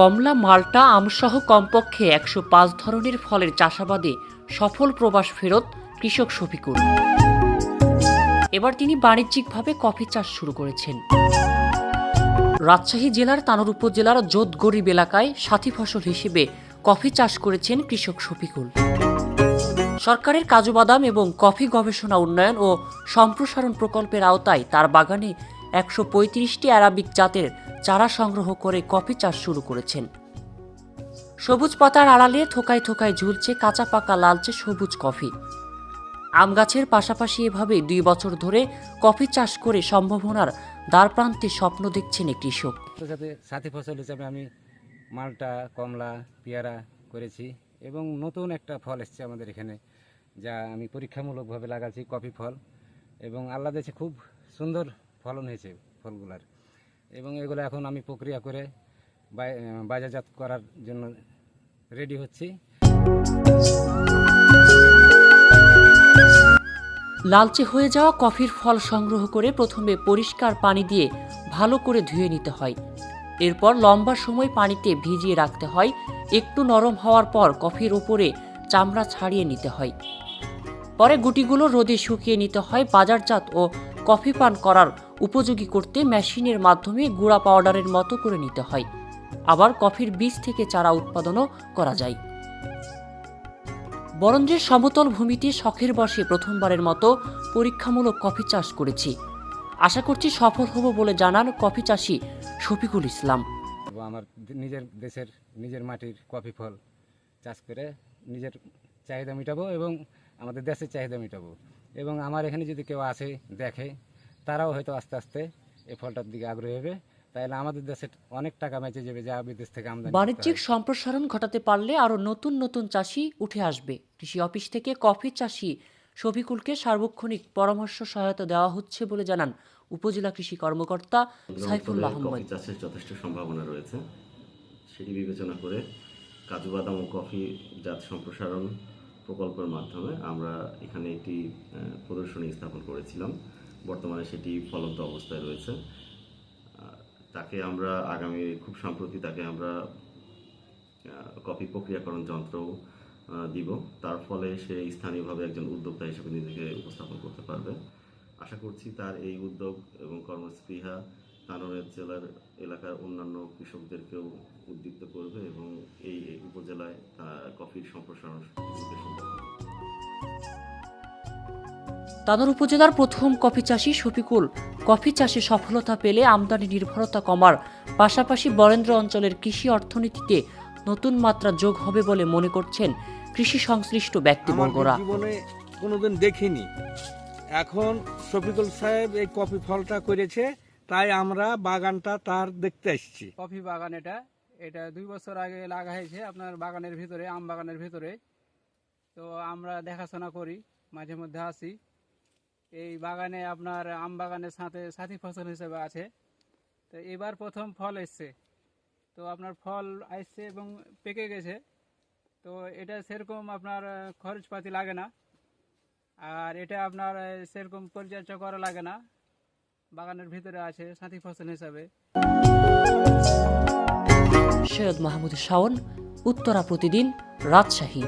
কমলা, মাল্টা, আমসহ কমপক্ষে একশো পাঁচ ধরনের ফলের চাষাবাদে সফল প্রবাস ফেরত কৃষক শফিকুল। এবার তিনি বাণিজ্যিকভাবে কফি চাষ শুরু করেছেন। রাজশাহী জেলার তানোর উপজেলার জোত গরিব এলাকায় সাথী ফসল হিসেবে কফি চাষ করেছেন কৃষক শফিকুল। সরকারের কাজু বাদাম এবং কফি গবেষণা উন্নয়ন ও সম্প্রসারণ প্রকল্পের আওতায় তার বাগানে একশো পঁয়ত্রিশটি অ্যারাবিক জাতের চারা সংগ্রহ করে কফি চাষ শুরু করেছেন। সবুজ পাতার আড়ালে থোকায় থোকায় ঝুলছে কাঁচা পাকা লালচে সবুজ কফি। আম গাছের পাশাপাশি এভাবে দুই বছর ধরে কফি চাষ করে সম্ভাবনার দ্বারপ্রান্তে স্বপ্ন দেখছেন এই কৃষক। সাথী ফসল হিসাবে আমি মালটা, কমলা, পেয়ারা করেছি এবং নতুন একটা ফল এসছে আমাদের এখানে, যা আমি পরীক্ষামূলকভাবে লাগাচ্ছি কফি ফল এবং আল্লাহ দেশে খুব সুন্দর ফলন হয়েছে ফলগুলার। এবং এগুলো এখন আমি প্রক্রিয়া করে বাজারজাত করার জন্য রেডি হচ্ছি। লালচে হয়ে যাওয়া কফির ফল সংগ্রহ করে প্রথমে পরিষ্কার পানি দিয়ে ভালো করে ধুয়ে নিতে হয়। এরপর লম্বা সময় পানিতে ভিজিয়ে রাখতে হয়। একটু নরম হওয়ার পর কফির ওপরে চামড়া ছাড়িয়ে নিতে হয়। পরে গুটিগুলো রোদে শুকিয়ে নিতে হয়। বাজারজাত ও কফি পান করার উপযোগী করতে মেশিনের মাধ্যমে গুঁড়া পাউডারের মতো করে নিতে হয়। আবার কফির বীজ থেকে চারা উৎপাদনও করা যায়। বরঞ্জের সমতল ভূমিতে শখের বসে প্রথমবারের মতো পরীক্ষামূলক কফি চাষ করেছি। আশা করছি সফল হব বলে জানান কফি চাষি শফিকুল ইসলাম। আমার নিজের দেশের নিজের মাটির কফি ফল চাষ করে নিজের চাহিদা মেটাবো এবং আমাদের দেশের চাহিদা মেটাবো। এবং আমার এখানে যদি কেউ আসে দেখে তারাও হয়তো আস্তে আস্তে এই ফলটার দিকে আগ্রহী হবে। তাহলে আমাদের দেশের অনেক টাকা বেঁচে যাবে যা বিদেশ থেকে আমদানি বাণিজ্যিক সম্প্রসারণ ঘটাতে পারলে আরও নতুন নতুন চাষি উঠে আসবে। কৃষি অফিস থেকে কফি চাষি শফিকুলকে সার্বক্ষণিক পরামর্শ সহায়তা দেওয়া হচ্ছে বলে জানান উপজেলা কৃষি কর্মকর্তা সাইফুল্লাহ আহমদ। কফি চাষের যথেষ্ট সম্ভাবনা রয়েছে। সেটি বিবেচনা করে কাজু বাদাম ও কফি জাত সম্প্রসারণ প্রকল্পের মাধ্যমে আমরা এখানে একটি প্রদর্শনী স্থাপন করেছিলাম। বর্তমানে সেটি ফলন্ত অবস্থায় রয়েছে। তাকে আমরা আগামী, খুব সম্প্রতি তাকে আমরা কপি প্রক্রিয়াকরণ যন্ত্র দিব। তার ফলে সে স্থানীয়ভাবে একজন উদ্যোক্তা হিসেবে নিজেকে উপস্থাপন করতে পারবে। আশা করছি তার এই উদ্যোগ এবং কর্মস্পৃহা তানোরের জেলার এলাকার অন্যান্য কৃষকদেরকেও উদ্দীপ্ত করবে এবং এই উপজেলায় কফির সম্প্রসারণ তানোর উপজেলার প্রথম কফি চাষি শফিকুল কফি চাষে সফলতা পেলে আমদানি নির্ভরতা কমার পাশাপাশি বরেন্দ্র অঞ্চলের কৃষি অর্থনীতিতে নতুন মাত্রা যোগ হবে বলে মনে করছেন কৃষি সংশ্লিষ্ট ব্যক্তিবর্গরা। জীবনে কোনোদিন দেখিনি। এখন শফিকুল সাহেব এই কফি ফলটা করেছে। তাই আমরা বাগানটা তার দেখতে এসেছি কফি বাগান এটা। এটা দুই বছর আগে লাগা হয়েছে আপনার বাগানের ভিতরে, আম বাগানের ভিতরে। তো আমরা দেখাশোনা করি, মাঝে মধ্যে আসি। এই বাগানে আপনার আম বাগানের সাথে সাথী ফসল হিসেবে আছে। তো এবার প্রথম ফল এসছে। তো আপনার ফল আসছে এবং পেকে গেছে। তো এটা সেরকম আপনার খরচপাতি লাগে না। আর এটা আপনার সেরকম পরিচর্যা করা লাগে না। বাগানের ভিতরে আছে সাথী ফসল হিসাবে। সৈয়দ মাহমুদ শাওন উত্তরা প্রতিদিন রাজশাহী।